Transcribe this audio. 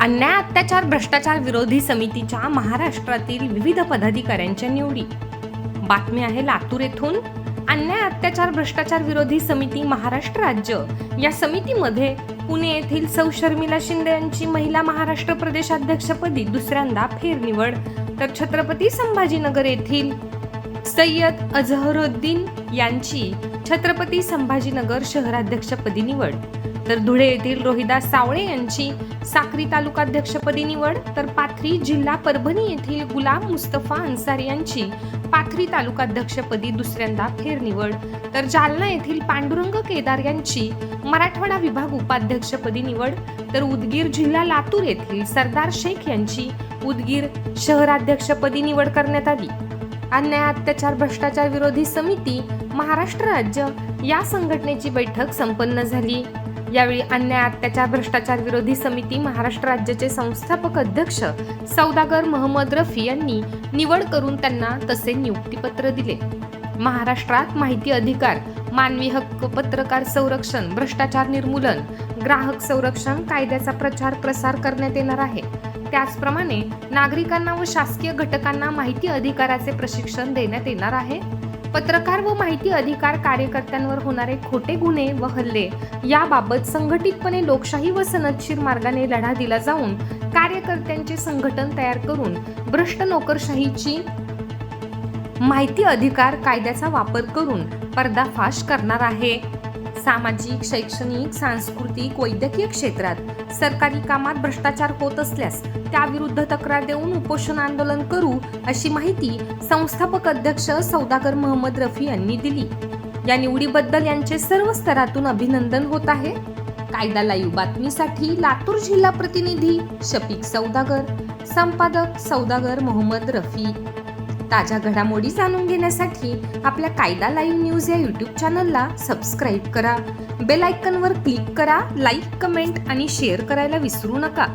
अन्याय अत्याचार भ्रष्टाचार विरोधी समितीच्या महाराष्ट्रातील विविध पदाधिकाऱ्यांच्या निवडी. बातमी आहे लातूर येथून. अन्याय अत्याचार भ्रष्टाचार विरोधी समिती महाराष्ट्र राज्य. या समितीमध्ये पुणे येथील सौ शर्मिला शिंदे यांची महिला महाराष्ट्र प्रदेशाध्यक्षपदी दुसऱ्यांदा फेरनिवड. तर छत्रपती संभाजीनगर येथील सय्यद अझहरुद्दीन यांची छत्रपती संभाजीनगर शहराध्यक्षपदी निवड. तर धुळे येथील रोहिदास सावळे यांची साक्री तालुकाध्यक्षपदी निवड तर पाथरी जिल्हा परभणी येथील गुलाम मुस्तफा अन्सारी यांची पाथरी तालुकाध्यक्षपदी दुसऱ्यांदा फेरनिवड तर जालना येथील पांडुरंग केदार यांची मराठवाडा विभाग उपाध्यक्षपदी निवड तर उदगीर जिल्हा लातूर येथील सरदार शेख यांची उदगीर शहराध्यक्षपदी निवड करण्यात आली. अन्याय अत्याचार भ्रष्टाचार विरोधी समिती महाराष्ट्र राज्य या संघटनेची बैठक संपन्न झाली. यावेळी अन्याय अत्याचार भ्रष्टाचार विरोधी समिती महाराष्ट्र राज्याचे संस्थापक अध्यक्ष सौदागर मोहम्मद रफी यांनी निवड करून त्यांना तसे नियुक्तीपत्र दिले. महाराष्ट्रात माहिती अधिकार मानवी हक्क पत्रकार संरक्षण भ्रष्टाचार निर्मूलन ग्राहक संरक्षण कायद्याचा प्रचार प्रसार करण्यात येणार आहे. त्याचप्रमाणे नागरिकांना व शासकीय घटकांना माहिती अधिकाराचे प्रशिक्षण देण्यात येणार आहे. पत्रकार व माहिती अधिकार कार्यकर्त्यांवर होणारे खोटे गुन्हे व हल्ले याबाबत संघटितपणे लोकशाही व सनदशीर मार्गाने लढा दिला जाऊन कार्यकर्त्यांचे संघटन तयार करून भ्रष्ट नोकरशाहीची माहिती अधिकार कायद्याचा वापर करून पर्दाफाश करणार आहे. सामाजिक शैक्षणिक सांस्कृतिक वैद्यकीय क्षेत्रात सरकारी कामात भ्रष्टाचार होत असल्यास त्याविरुद्ध तक्रार देऊन उपोषण आंदोलन करू अशी माहिती संस्थापक अध्यक्ष सौदागर मोहम्मद रफी यांनी दिली. या निवडीबद्दल यांचे सर्व स्तरातून अभिनंदन होत आहे. कायदा लाईव्ह बातमीसाठी लातूर जिल्हा प्रतिनिधी शफीक सौदागर. संपादक सौदागर मोहम्मद रफी. ताज्या घडामोडी जाणून घेण्यासाठी आपल्या कायदा लाईव्ह न्यूज या यूट्यूब चॅनलला सबस्क्राईब करा. बेल आयकनवर क्लिक करा लाईक कमेंट आणि शेअर करायला विसरू नका.